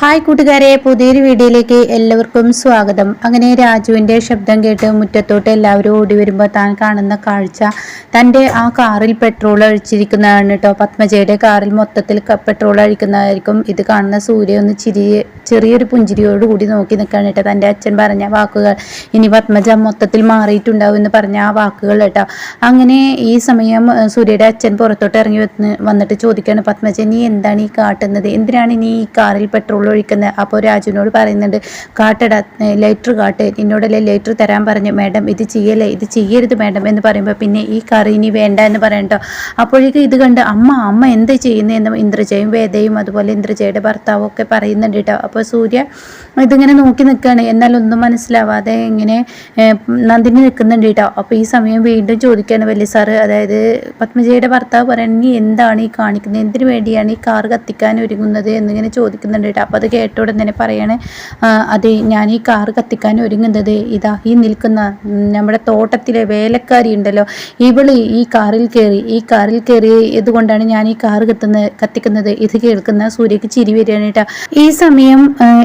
Hi കൂട്ടുകാരെ പുതിയൊരു വീഡിയോയിലേക്ക് എല്ലാവർക്കും സ്വാഗതം. അങ്ങനെ രാജുവിന്റെ ശബ്ദം കേട്ട് മുറ്റത്തോട്ട് എല്ലാവരും ഓടി വരുമ്പോൾ താൻ കാണുന്ന കാഴ്ച തന്റെ ആ കാറിൽ പെട്രോൾ അഴിച്ചിരിക്കുന്നതാണ് കേട്ടോ പത്മജയുടെ കാറിൽ മൊത്തത്തിൽ പെട്രോൾ അഴിക്കുന്നതായിരിക്കും. ഇത് കാണുന്ന സൂര്യ ഒന്ന് ചിരി ചെറിയൊരു പുഞ്ചിരിയോടുകൂടി നോക്കി നിൽക്കുകയാണ് കേട്ടോ തന്റെ അച്ഛൻ പറഞ്ഞ വാക്കുകൾ. ഇനി പത്മജ മൊത്തത്തിൽ മാറിയിട്ടുണ്ടാവും എന്ന് പറഞ്ഞ ആ വാക്കുകൾ കേട്ടോ അങ്ങനെ ഈ സമയം സൂര്യയുടെ അച്ഛൻ പുറത്തോട്ട് ഇറങ്ങി വന്നിട്ട് ചോദിക്കുകയാണ് പത്മജ നീ എന്താണ് ഈ കാട്ടുന്നത്? എന്തിനാണ് നീ ഈ കാറിൽ പെട്രോൾ ഒഴിക്കുന്നത് അപ്പോൾ രാജുവിനോട് പറയുന്നുണ്ട് കാട്ടട ലൈറ്റർ കാട്ട്. നിന്നോടല്ലേ ലൈറ്റർ തരാൻ പറഞ്ഞു. മേഡം ഇത് ചെയ്യല്ലേ? ഇത് ചെയ്യരുത് മേഡം. എന്ന് പറയുമ്പോൾ പിന്നെ ഈ കറി ഇനി വേണ്ട എന്ന് പറയണ്ടോ അപ്പോഴേക്കും ഇത് കണ്ട് അമ്മ അമ്മ എന്ത് ചെയ്യുന്നതെന്ന് ഇന്ദ്രജയും വേദയും അതുപോലെ ഇന്ദ്രജയുടെ ഭർത്താവും ഒക്കെ പറയുന്നുണ്ട് കേട്ടോ. അപ്പോൾ സൂര്യ ഇതിങ്ങനെ നോക്കി നിൽക്കുകയാണ്. എന്നാൽ ഒന്നും മനസ്സിലാവാതെ ഇങ്ങനെ നന്ദിനി നിൽക്കുന്നുണ്ട് കേട്ടോ. അപ്പോൾ ഈ സമയം വീണ്ടും ചോദിക്കുകയാണ് വലിയ സാറ്. അതായത് പത്മജയുടെ ഭർത്താവ് നീ എന്താണ് ഈ കാണിക്കുന്നത്? എന്തിനു വേണ്ടിയാണ് ഈ കാർ കത്തിക്കാൻ ഒരുങ്ങുന്നത്? എന്നിങ്ങനെ ചോദിക്കുന്നുണ്ട് കേട്ടോ. അത് കേട്ട ഉടൻ തന്നെ പറയാണ് "ആ, അതെ ഞാൻ ഈ കാർ കത്തിക്കാൻ ഒരുങ്ങുന്നത്. ഇതാ ഈ നിൽക്കുന്ന നമ്മുടെ തോട്ടത്തിലെ വേലക്കാരി ഉണ്ടല്ലോ. ഇവൾ ഈ കാറിൽ കയറി ഈ കാറിൽ കയറി ഇതുകൊണ്ടാണ് ഞാൻ ഈ കാർ കത്തുന്നത് കത്തിക്കുന്നത്. ഇത് കേൾക്കുന്ന സൂര്യക്ക് ചിരി വരികയാണ് ഈ സമയം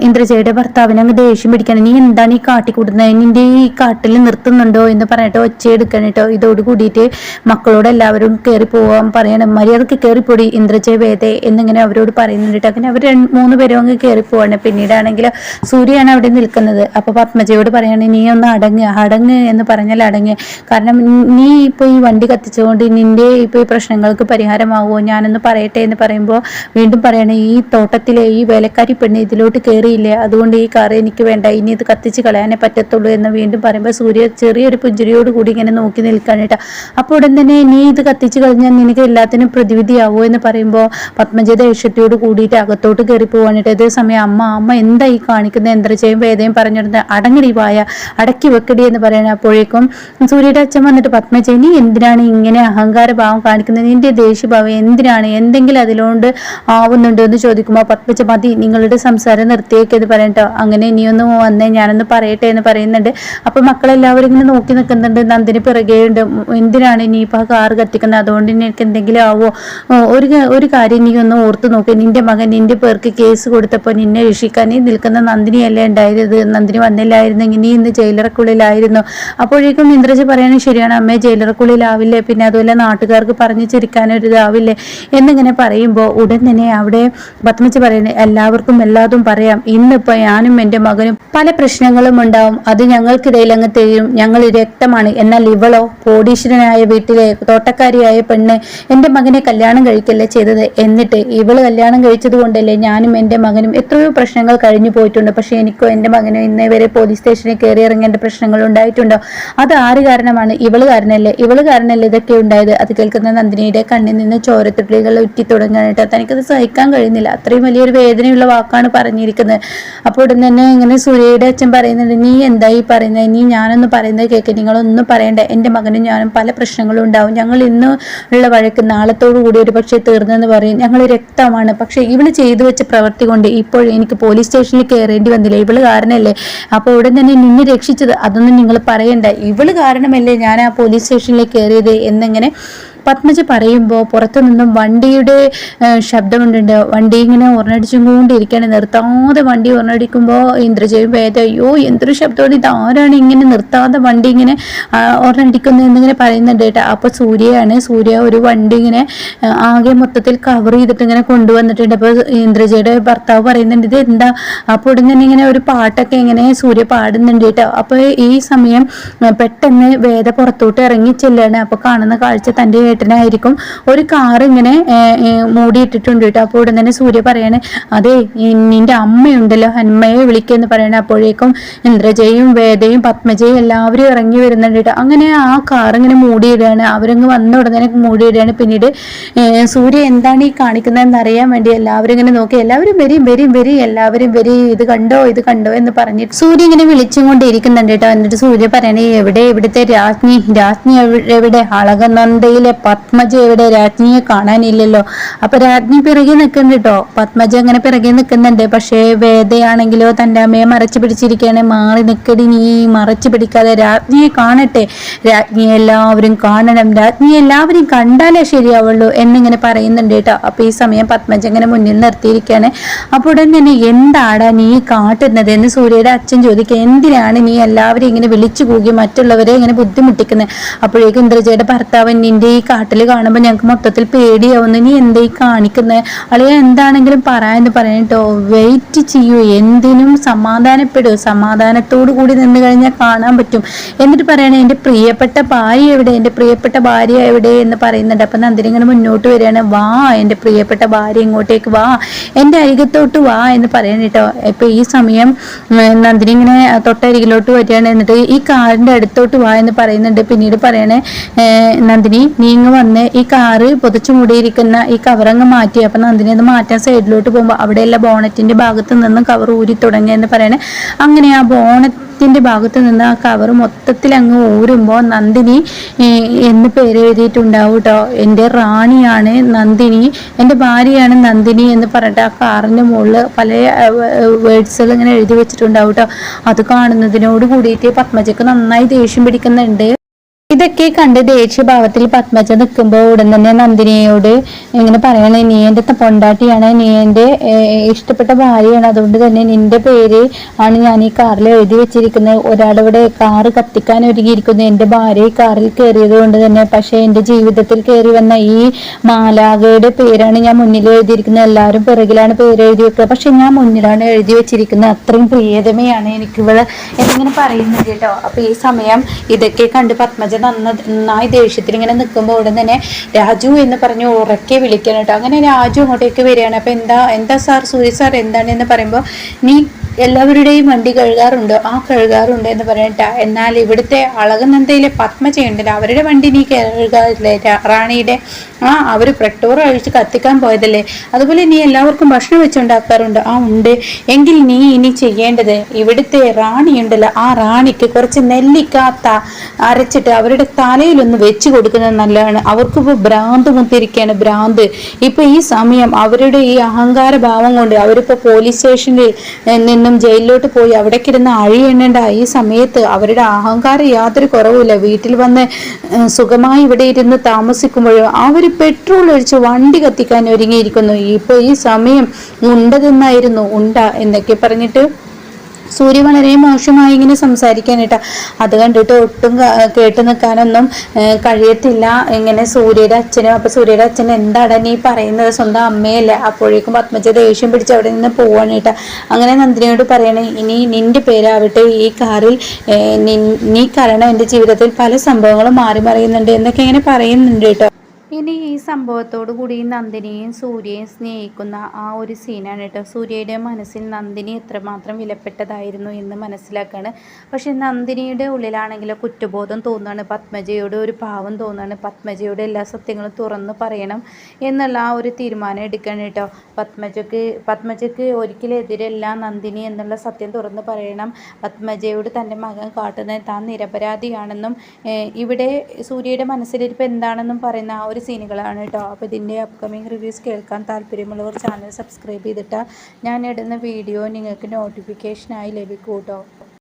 ഇന്ദ്രജയുടെ ഭർത്താവിനെ അങ്ങ് ദേഷ്യം പിടിക്കണം. നീ എന്താണ് ഈ കാട്ടിക്കൂടുന്നത് നിന്റെ ഈ കാട്ടിൽ നിർത്തുന്നുണ്ടോ? എന്ന് പറഞ്ഞിട്ട് ഒച്ചയെടുക്കണം കേട്ടോ. ഇതോട് കൂടിയിട്ട് മക്കളോട് എല്ലാവരും കയറി പോവാൻ പറയണം. മര്യാദയ്ക്ക് കയറിപ്പൊടി ഇന്ദ്രജയ വേദ എന്നിങ്ങനെ അവരോട് പറയുന്നുണ്ട് കേട്ടോ. അങ്ങനെ അവർ മൂന്ന് പേരും അങ്ങ് കയറി പോവാണ് പിന്നീടാണെങ്കിൽ സൂര്യയാണ് അവിടെ നിൽക്കുന്നത്. അപ്പൊ പത്മജയോട് പറയാണ് നീ ഒന്ന് അടങ്ങ് അടങ്ങ് എന്ന് പറഞ്ഞാൽ അടങ്ങ്. കാരണം നീ ഇപ്പൊ ഈ വണ്ടി കത്തിച്ചുകൊണ്ട് നിന്റെ ഇപ്പൊ ഈ പ്രശ്നങ്ങൾക്ക് പരിഹാരമാവുമോ? ഞാനൊന്ന് പറയട്ടെ എന്ന് പറയുമ്പോൾ വീണ്ടും പറയണേ ഈ തോട്ടത്തിലെ ഈ വേലക്കാരി പെണ്ണ് ഇതിലോട്ട് കയറിയില്ലേ അതുകൊണ്ട് ഈ കാറ് എനിക്ക് വേണ്ട. ഇനി ഇത് കത്തിച്ച് കളയാനേ പറ്റത്തുള്ളൂ എന്ന് വീണ്ടും പറയുമ്പോൾ സൂര്യ ചെറിയൊരു പുഞ്ചിരിയോട് കൂടി ഇങ്ങനെ നോക്കി നിൽക്കാൻ കേട്ടോ. അപ്പോൾ ഉടൻ തന്നെ നീ ഇത് കത്തിച്ച് കഴിഞ്ഞാൽ നിനക്ക് എല്ലാത്തിനും പ്രതിവിധിയാവോ എന്ന് പറയുമ്പോൾ പത്മജ ദേഷ്യത്തോട് കൂടിയിട്ട് അകത്തോട്ട് കയറി പോകാനിട്ട് അതേ സമയം അമ്മ അമ്മ എന്താ ഈ കാണിക്കുന്നത് എന്ത്രജയും വേദയും പറഞ്ഞിരുന്നത് അടങ്ങടി വായ അടക്കി വെക്കടി എന്ന് പറയുന്നപ്പോഴേക്കും സൂര്യയുടെ അച്ഛൻ വന്നിട്ട് പത്മജയ നീ എന്തിനാണ് ഇങ്ങനെ അഹങ്കാര ഭാവം കാണിക്കുന്നത്? നിന്റെ ദേഷ്യഭാവം എന്തിനാണ്? എന്തെങ്കിലും അതിലോണ്ട് ആവുന്നുണ്ടോ എന്ന് ചോദിക്കുമ്പോൾ പത്മജ മതി നിങ്ങളുടെ സംസാരം നിർത്തിയേക്ക് എന്ന് പറയട്ടോ അങ്ങനെ ഇനിയൊന്ന് വന്നേ ഞാനൊന്ന് പറയട്ടെ എന്ന് പറയുന്നുണ്ട്. അപ്പൊ മക്കളെല്ലാവരും ഇങ്ങനെ നോക്കി നിൽക്കുന്നുണ്ട്. നന്ദിന് പിറകെയുണ്ട് ഉണ്ട്. എന്തിനാണ് ഇനി ഇപ്പൊ ആ കാറ് കത്തിക്കുന്നത്? അതുകൊണ്ട് എനിക്ക് എന്തെങ്കിലും ആവോ? ഒരു ഒരു കാര്യം നീ ഒന്ന് ഓർത്ത് നോക്ക്. നിന്റെ മകൻ നിന്റെ പേർക്ക് കേസ് കൊടുത്തപ്പോൾ നിന്നെ രക്ഷിക്കാൻ നീ നിൽക്കുന്ന നന്ദിനിയല്ലേ ഉണ്ടായത് നന്ദിനി വന്നില്ലായിരുന്നെങ്കിൽ നീ ഇന്ന് ജയിലറക്കുള്ളിലായിരുന്നു. അപ്പോഴേക്കും ഇന്ദ്രജ് പറയാനും ശരിയാണ് അമ്മയെ ജയിലറക്കുള്ളിലാവില്ലേ? പിന്നെ അതുപോലെ നാട്ടുകാർക്ക് പറഞ്ഞു ചിരിക്കാനൊരു ഇതാവില്ലേ? എന്നിങ്ങനെ പറയുമ്പോൾ ഉടൻ തന്നെ അവിടെ പത്മജ പറയുന്നത് എല്ലാവർക്കും എല്ലാതും പറയാം. ഇന്നിപ്പോൾ ഞാനും എന്റെ മകനും പല പ്രശ്നങ്ങളും ഉണ്ടാവും. അത് ഞങ്ങൾക്കിടയിൽ അങ്ങ് തരും ഞങ്ങൾ രക്തമാണ്. എന്നാൽ ഇവളോ കോടീശ്വരനായ വീട്ടിലെ തോട്ടക്കാരിയായ പെണ്ണ് എന്റെ മകനെ കല്യാണം കഴിക്കല്ലേ ചെയ്തത്? എന്നിട്ട് ഇവൾ കല്യാണം കഴിച്ചത് കൊണ്ടല്ലേ ഞാനും എന്റെ മകനും എത്രയോ പ്രശ്നങ്ങൾ കഴിഞ്ഞു പോയിട്ടുണ്ട്. പക്ഷേ എനിക്കോ എന്റെ മകനോ ഇന്നേ വരെ പോലീസ് സ്റ്റേഷനിൽ കയറി ഇറങ്ങേണ്ട പ്രശ്നങ്ങൾ ഉണ്ടായിട്ടുണ്ടോ? അത് ആര് കാരണമാണ്? ഇവൾ കാരണല്ലേ? ഇവൾ കാരണല്ലേ ഇതൊക്കെ ഉണ്ടായത്? അത് കേൾക്കുന്ന നന്ദിനിയുടെ കണ്ണിൽ നിന്ന് ചോരത്തുള്ളികൾ ഉറ്റി തുടങ്ങാനായിട്ട് തനിക്കത് സഹിക്കാൻ കഴിയുന്നില്ല. അത്രയും വലിയൊരു വേദനയുള്ള വാക്കാണ് പറഞ്ഞിരിക്കുന്നത്. അപ്പോൾ ഉടൻ തന്നെ ഇങ്ങനെ സൂര്യയുടെ അച്ഛൻ പറയുന്നുണ്ട് നീ എന്തായി പറയുന്നത് നീ ഞാനൊന്നും പറയുന്നത് കേൾക്ക് നിങ്ങളൊന്നും പറയണ്ട. എന്റെ മകനും ഞാനും പല പ്രശ്നങ്ങളും ഉണ്ടാവും. ഞങ്ങൾ ഇന്ന് ഉള്ള വഴക്ക് നാളത്തോടു കൂടി ഒരു പക്ഷേ തീർന്നെന്ന് പറയും. ഞങ്ങൾ രക്തമാണ്. പക്ഷേ ഇവൾ ചെയ്തു വെച്ച പ്രവൃത്തി കൊണ്ട് ഇപ്പോൾ എനിക്ക് പോലീസ് സ്റ്റേഷനിൽ കയറേണ്ടി വന്നില്ല. ഇവൾ കാരണമല്ലേ അപ്പോൾ ഉടൻ തന്നെ നിന്നെ രക്ഷിച്ചത്. അതൊന്നും നിങ്ങൾ പറയണ്ട. ഇവൾ കാരണമല്ലേ ഞാൻ ആ പോലീസ് സ്റ്റേഷനിൽ കയറിയത് എന്നിങ്ങനെ പത്മജ പറയുമ്പോൾ പുറത്തു നിന്നും വണ്ടിയുടെ ശബ്ദമുണ്ട്. വണ്ടി ഇങ്ങനെ ഉറനടിച്ചും കൊണ്ടിരിക്കുകയാണ് നിർത്താതെ വണ്ടി ഉറനടിക്കുമ്പോൾ ഇന്ദ്രജയും വേദ അയ്യോ എന്തൊരു ശബ്ദമാണ് ഇത്? ആരാണ് ഇങ്ങനെ നിർത്താതെ വണ്ടി ഇങ്ങനെ ആ, ഉറനടിക്കുന്നത്? എന്നിങ്ങനെ പറയുന്നുണ്ട് കേട്ടോ. അപ്പോൾ സൂര്യയാണ്. സൂര്യ ഒരു വണ്ടി ഇങ്ങനെ ആകെ മൊത്തത്തിൽ കവർ ചെയ്തിട്ട് ഇങ്ങനെ കൊണ്ടുവന്നിട്ടുണ്ട്. അപ്പോൾ ഇന്ദ്രജയുടെ ഭർത്താവ് പറയുന്നുണ്ട് ഇത് എന്താ? അപ്പോൾ ഇങ്ങനെ ഇങ്ങനെ ഒരു പാട്ടൊക്കെ ഇങ്ങനെ സൂര്യ പാടുന്നുണ്ട് കേട്ടോ. അപ്പോൾ ഈ സമയം പെട്ടെന്ന് വേദ പുറത്തോട്ട് ഇറങ്ങി ചെല്ലാണ്. അപ്പോൾ കാണുന്ന കാഴ്ച തന്റെ ഏട്ടനായിരിക്കും. ഒരു കാർ ഇങ്ങനെ മൂടിയിട്ടിട്ടുണ്ട് കേട്ടോ. അപ്പോൾ ഉടൻ തന്നെ സൂര്യ പറയാണ് അതെ നിന്റെ അമ്മയുണ്ടല്ലോ അമ്മയെ വിളിക്കുമെന്ന് പറയണ. അപ്പോഴേക്കും ഇന്ദ്രജയും വേദയും പത്മജയും എല്ലാവരും ഇറങ്ങി വരുന്നുണ്ട് കേട്ടോ. അങ്ങനെ ആ കാർ ഇങ്ങനെ മൂടിയിടുകയാണ്. അവരങ്ങ് വന്ന ഉടനെ മൂടിയിടുകയാണ്. പിന്നീട് സൂര്യ എന്താണ് ഈ കാണിക്കുന്നതെന്ന് അറിയാൻ വേണ്ടി എല്ലാവരും ഇങ്ങനെ നോക്കി. എല്ലാവരും വരും വരും വരും എല്ലാവരും വരും ഇത് കണ്ടോ ഇത് കണ്ടോ എന്ന് പറഞ്ഞിട്ട് സൂര്യ ഇങ്ങനെ വിളിച്ചും കൊണ്ടിരിക്കുന്നുണ്ട് കേട്ടോ. എന്നിട്ട് സൂര്യ പറയണേ എവിടെ ഇവിടുത്തെ രാജ്ഞി? രാജ്ഞി എവി- എവിടെ? അളകനന്ദയിലെ പത്മജ എവിടെ? രാജ്ഞിയെ കാണാനില്ലല്ലോ. അപ്പൊ രാജ്ഞി പിറകെ നിൽക്കുന്നുണ്ട് കേട്ടോ പത്മജ അങ്ങനെ പിറകെ നിൽക്കുന്നുണ്ട് പക്ഷേ വേദയാണെങ്കിലോ തന്റെ അമ്മയെ മറച്ചു പിടിച്ചിരിക്കുകയാണ് മാറി നിൽക്കടി നീ മറച്ചു പിടിക്കാതെ രാജ്ഞിയെ കാണട്ടെ. രാജ്ഞിയെ എല്ലാവരും കാണണം. രാജ്ഞിയെ എല്ലാവരും കണ്ടാലേ ശരിയാവുള്ളൂ എന്നിങ്ങനെ പറയുന്നുണ്ട് കേട്ടോ അപ്പൊ ഈ സമയം പത്മജ ഇങ്ങനെ മുന്നിൽ നിർത്തിയിരിക്കുകയാണ് അപ്പോൾ ഉടൻ തന്നെ എന്താടാ നീ കാട്ടുന്നത് എന്ന് സൂര്യയുടെ അച്ഛൻ ചോദിക്കുക. എന്തിനാണ് നീ എല്ലാവരും ഇങ്ങനെ വിളിച്ചു കൂകി മറ്റുള്ളവരെ ഇങ്ങനെ ബുദ്ധിമുട്ടിക്കുന്നത്? അപ്പോഴേക്കും ഇന്ദ്രജയുടെ ഭർത്താവ് നിന്റെ ഈ കാട്ടിൽ കാണുമ്പോൾ ഞങ്ങൾക്ക് മൊത്തത്തിൽ പേടിയാവുന്നു. നീ എന്താ ഈ കാണിക്കുന്നത് അളിയ എന്താണെങ്കിലും പറയാന്ന് പറയട്ടോ വെയിറ്റ് ചെയ്യൂ. എന്തിനും സമാധാനപ്പെടൂ. സമാധാനത്തോടു കൂടി നിന്ന് കഴിഞ്ഞാൽ കാണാൻ പറ്റും. എന്നിട്ട് പറയണേ എന്റെ പ്രിയപ്പെട്ട ഭാര്യ എവിടെ? എന്റെ പ്രിയപ്പെട്ട ഭാര്യ എവിടെ? എന്ന് പറയുന്നുണ്ട്. അപ്പം നന്ദിനി ഇങ്ങനെ മുന്നോട്ട് വരികയാണ്. വാ എന്റെ പ്രിയപ്പെട്ട ഭാര്യ ഇങ്ങോട്ടേക്ക് വാ. എന്റെ അരികത്തോട്ട് വാ. എന്ന് പറയണ കേട്ടോ ഇപ്പം ഈ സമയം നന്ദിനി ഇങ്ങനെ തൊട്ടരികിലോട്ട് വരികയാണ്. എന്നിട്ട് ഈ കാറിന്റെ അടുത്തോട്ട് വാ എന്ന് പറയുന്നുണ്ട്. പിന്നീട് പറയണേ നന്ദിനി നീ ഇങ്ങ് വന്ന് ഈ കാറ് പൊതിച്ചു മൂടിയിരിക്കുന്ന ഈ കവറങ്ങ് മാറ്റി. അപ്പം നന്ദിനി അത് മാറ്റാൻ സൈഡിലോട്ട് പോകുമ്പോൾ അവിടെയല്ല ബോണറ്റിന്റെ ഭാഗത്ത് നിന്ന് കവർ ഊരി തുടങ്ങിയെന്ന് പറയണേ. അങ്ങനെ ആ ബോണറ്റിന്റെ ഭാഗത്ത് നിന്ന് ആ കവർ മൊത്തത്തിൽ അങ്ങ് ഊരുമ്പോൾ നന്ദിനി എന്ന് പേര് എഴുതിയിട്ടുണ്ടാവും കേട്ടോ എന്റെ റാണിയാണ് നന്ദിനി എന്റെ ഭാര്യയാണ് നന്ദിനി എന്ന് പറഞ്ഞിട്ട് ആ കാറിന്റെ മുകളിൽ പല വേർഡ്സുകൾ ഇങ്ങനെ എഴുതി വെച്ചിട്ടുണ്ടാവും കേട്ടോ അത് കാണുന്നതിനോട് കൂടിയിട്ട് പത്മജക്ക് നന്നായി ദേഷ്യം പിടിക്കുന്നുണ്ട്. ഇതൊക്കെ കണ്ട് ദേഷ്യഭാവത്തിൽ പത്മജ നിൽക്കുമ്പോൾ ഉടൻ തന്നെ നന്ദിനിയോട് ഇങ്ങനെ പറയണേ നീ എന്റെ പൊണ്ടാട്ടിയാണ് നീ എന്റെ ഇഷ്ടപ്പെട്ട ഭാര്യയാണ്. അതുകൊണ്ട് തന്നെ നിന്റെ പേര് ആണ് ഞാൻ ഈ കാറിൽ എഴുതി വെച്ചിരിക്കുന്നത്. ഒരാളിവിടെ കാറ് കത്തിക്കാൻ ഒരുങ്ങിയിരിക്കുന്നു. എന്റെ ഭാര്യ ഈ കാറിൽ കയറിയത് കൊണ്ട് തന്നെ പക്ഷേ എന്റെ ജീവിതത്തിൽ കയറി വന്ന ഈ മാലാകയുടെ പേരാണ് ഞാൻ മുന്നിൽ എഴുതിയിരിക്കുന്നത്. എല്ലാവരും പിറകിലാണ് പേര് എഴുതി വെക്കുക. പക്ഷെ ഞാൻ മുന്നിലാണ് എഴുതി വെച്ചിരിക്കുന്നത്. അത്രയും പ്രിയതമയാണ് എനിക്കിവിടെ. എന്നിങ്ങനെ പറയുന്നുണ്ട് കേട്ടോ. അപ്പൊ ഈ സമയം ഇതൊക്കെ കണ്ട് പത്മജ നന്ന നന്നായി ദേഷ്യത്തിൽ ഇങ്ങനെ നിൽക്കുമ്പോൾ ഉടൻ തന്നെ രാജു എന്ന് പറഞ്ഞ് ഉറക്കെ വിളിക്കണം കേട്ടോ. അങ്ങനെ രാജു അങ്ങോട്ടേക്ക് വരികയാണ്. അപ്പോൾ എന്താ എന്താ സാർ സൂര്യ സാർ എന്താണ് എന്ന് പറയുമ്പോൾ നീ എല്ലാവരുടെയും വണ്ടി കഴുകാറുണ്ടോ ആ കഴുകാറുണ്ട് എന്ന് പറയട്ട എന്നാൽ ഇവിടുത്തെ അളകനന്ദയിലെ പത്മജയുണ്ടല്ലോ അവരുടെ വണ്ടി നീ കഴുകാറില്ലേ? റാണിയുടെ ആ അവർ പ്രട്ടോർ അഴിച്ച് കത്തിക്കാൻ പോയതല്ലേ? അതുപോലെ നീ എല്ലാവർക്കും ഭക്ഷണം വെച്ചുണ്ടാക്കാറുണ്ട്. ആ ഉണ്ട്. എങ്കിൽ നീ ഇനി ചെയ്യേണ്ടത് ഇവിടുത്തെ റാണിയുണ്ടല്ലോ. ആ റാണിക്ക് കുറച്ച് നെല്ലിക്കാത്ത അരച്ചിട്ട് അവരുടെ തലയിലൊന്ന് വെച്ച് കൊടുക്കുന്നത് നല്ലതാണ്. അവർക്കിപ്പോൾ ഭ്രാന്ത് മുത്തിരിക്കുകയാണ് ഭ്രാന്ത്. ഇപ്പൊ ഈ സമയം അവരുടെ ഈ അഹങ്കാര ഭാവം കൊണ്ട് അവരിപ്പോ പോലീസ് സ്റ്റേഷനിൽ ഏഹ്, നിന്നും ജയിലിലോട്ട് പോയി അവിടെ കിടന്ന് അഴിയെണ്ണേണ്ട ഈ സമയത്ത് അവരുടെ അഹങ്കാരം യാതൊരു കുറവുമില്ല. വീട്ടിൽ വന്ന് സുഖമായി ഇവിടെ ഇരുന്ന് താമസിക്കുമ്പോഴും അവർ പെട്രോൾ ഒഴിച്ച് വണ്ടി കത്തിക്കാൻ ഒരുങ്ങിയിരിക്കുന്നു. ഇപ്പൊ ഈ സമയം ഉണ്ടതെന്നായിരുന്നു ഉണ്ട എന്നൊക്കെ പറഞ്ഞിട്ട് സൂര്യ വളരെ മോശമായി ഇങ്ങനെ സംസാരിക്കാനിട്ട അത് കണ്ടിട്ട് ഒട്ടും കേട്ടു നിൽക്കാനൊന്നും കഴിയത്തില്ല. ഇങ്ങനെ സൂര്യയുടെ അച്ഛനും അപ്പൊ സൂര്യയുടെ അച്ഛൻ എന്താണ് നീ പറയുന്നത്? സ്വന്തം അമ്മയല്ലേ? അപ്പോഴേക്കും പത്മജ ദേഷ്യം പിടിച്ച് അവിടെ നിന്ന് പോവാനായിട്ടാ അങ്ങനെ നന്ദിനിയോട് പറയണേ ഇനി നിന്റെ പേരാവട്ടെ. ഈ കാറിൽ നീ കാരണം എന്റെ ജീവിതത്തിൽ പല സംഭവങ്ങളും മാറി മറിയുന്നുണ്ട് എന്നൊക്കെ ഇങ്ങനെ പറയുന്നുണ്ട് കേട്ടോ. ഇനി ഈ സംഭവത്തോടു കൂടി നന്ദിനിയും സൂര്യയും സ്നേഹിക്കുന്ന ആ ഒരു സീനാണ് കേട്ടോ. സൂര്യയുടെ മനസ്സിൽ നന്ദിനി എത്രമാത്രം വിലപ്പെട്ടതായിരുന്നു എന്ന് മനസ്സിലാക്കാണ്. പക്ഷെ നന്ദിനിയുടെ ഉള്ളിലാണെങ്കിലോ കുറ്റബോധം തോന്നുകയാണ്. പത്മജയോട് ഒരു പാവം തോന്നുകയാണ്. പത്മജയുടെ എല്ലാ സത്യങ്ങളും തുറന്ന് പറയണം എന്നുള്ള ആ ഒരു തീരുമാനം എടുക്കണം കേട്ടോ. പത്മജക്ക് പത്മജക്ക് ഒരിക്കലും എതിരല്ല നന്ദിനി എന്നുള്ള സത്യം തുറന്ന് പറയണം. പത്മജയോട് തന്റെ മകൻ കാട്ടുന്നത് താൻ നിരപരാധിയാണെന്നും ഇവിടെ സൂര്യയുടെ മനസ്സിലിരിപ്പ് എന്താണെന്നും പറയുന്ന ആ ഒരു സീനുകളാണ് കേട്ടോ. അപ്പോൾ ഇതിന്റെ അപ്കമിങ് റിവ്യൂസ് കേൾക്കാൻ താല്പര്യമുള്ളവർ ചാനൽ സബ്സ്ക്രൈബ് ചെയ്തിട്ടാൽ ഞാൻ ഇടുന്ന വീഡിയോ നിങ്ങൾക്ക് നോട്ടിഫിക്കേഷനായി ലഭിക്കും കേട്ടോ.